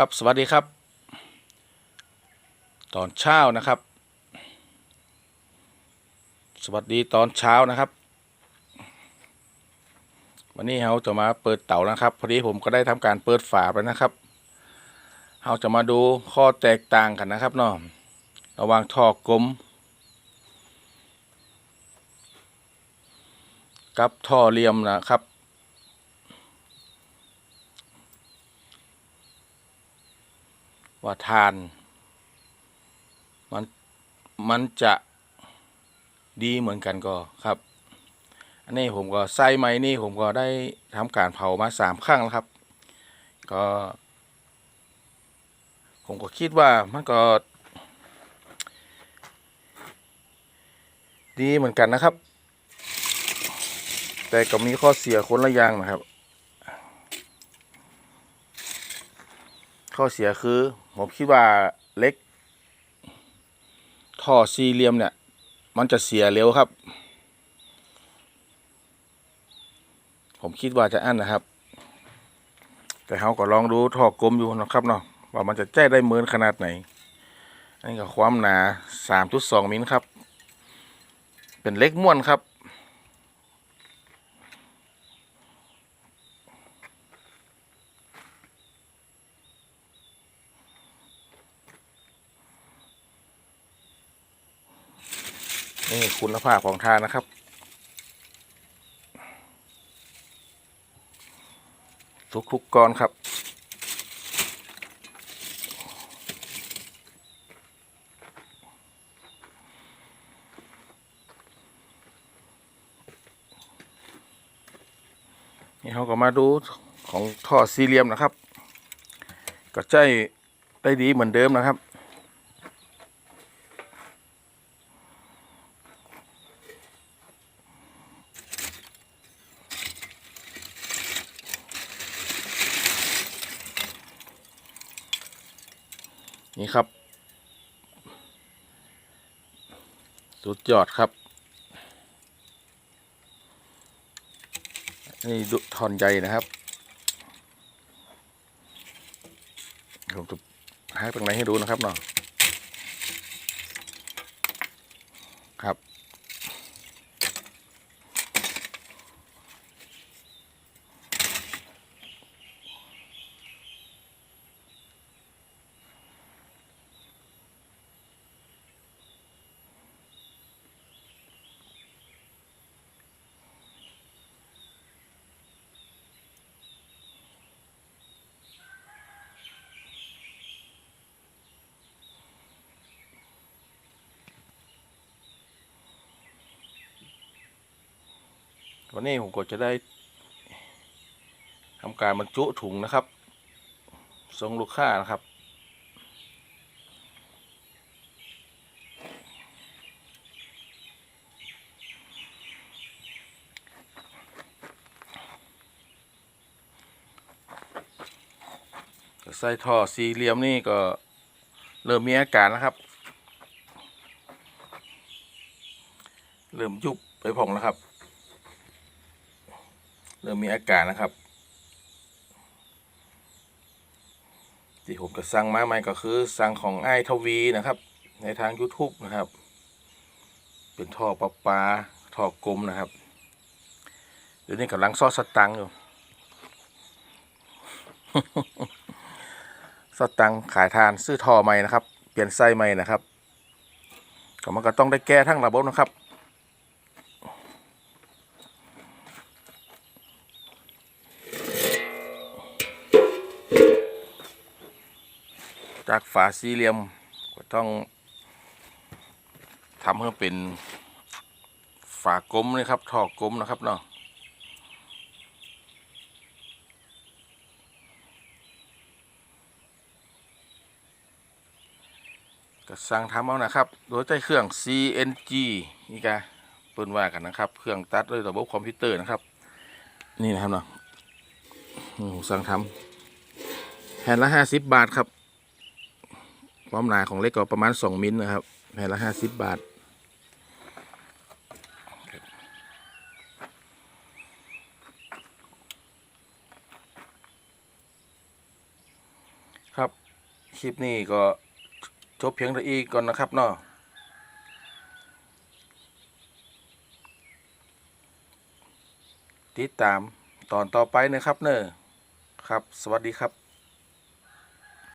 ครับสวัสดีครับ ตอนเช้านะครับ สวัสดีตอนเช้านะครับ วันนี้เราจะมาเปิดเต่านะครับ พอดีผมก็ได้ทำการเปิดฝาไปนะครับเราจะมาดูข้อแตกต่างกันนะครับเนาะระหว่างท่อกลม กับท่อเหลี่ยมนะครับ ว่าทาน มัน มันจะดีเหมือนกันก็ครับ อันนี้ผมก็ใส่ไม้นี่ผมก็ได้ทำการเผามาสามครั้งแล้วครับ ก็ ผมก็คิดว่ามันก็ ดีเหมือนกันนะครับ แต่ก็มีข้อเสียคนละอย่างนะครับ ข้อเสียคือ ผมคิดว่าเล็ก ท่อสี่เหลี่ยมเนี่ย มันจะเสียเร็วครับ ผมคิดว่าจะอั้นนะครับ แต่เขาก็ลองดูท่อกลมอยู่นะครับเนาะว่ามันจะแจ้ได้เหมือนขนาดไหน อันนี้ก็ความหนา 3.2 มิลครับ เป็นเล็กม้วนครับ นี่คุณภาพของทานนะครับ ทุกๆก้อนครับ นี่เขาก็มาดูของท่อสี่เหลี่ยมนะครับ ก็ใจได้ดีเหมือนเดิมนะครับ นี่ครับ สุดยอดครับ นี่ดุทอนใหญ่นะครับผมจะหาตรงไหนให้ดูนะครับเนาะครับ วันนี้ผมก็จะได้ทำการบรรจุถุงนะครับส่งลูกค้านะครับ ใส่ท่อสี่เหลี่ยมนี่ก็เริ่มมีอาการแล้วครับ เริ่มยุบไปพองแล้วครับ เริ่มมีอาการนะครับ ที่ผมจะสั่งมาใหม่ก็คือสั่งของไอทวีนะครับ ในทาง YouTube นะครับ เป็นท่อประปาท่อกลมนะครับเดี๋ยวนี้กำลังซ่อสตังค์อยู่สตังค์ขายทานซื้อท่อใหม่นะครับ เปลี่ยนไส้ใหม่นะครับก็มันก็ต้องได้แก้ทั้งระบบนะครับ จากฝาสี่เหลี่ยมก็ต้องทำให้เป็นฝากลมนะครับท่อกลมนะครับเนาะก็สั่งทำเอานะครับ โดยใช้เครื่อง CNG นี่กะเปิ้นว่ากันนะครับ เครื่องตัดด้วยระบบคอมพิวเตอร์นะครับ นี่นะครับเนาะอืมสั่งทำแผ่นละห้าสิบบาทครับ ความหนาของเล็กก็ประมาณ 2 มิลนะครับแผ่นละ 50 บาท ครับ คลิปนี้ก็จบเพียงเท่าอีกก่อนนะครับเนาะติดตามตอนต่อไปนะครับเนอะครับ สวัสดีครับ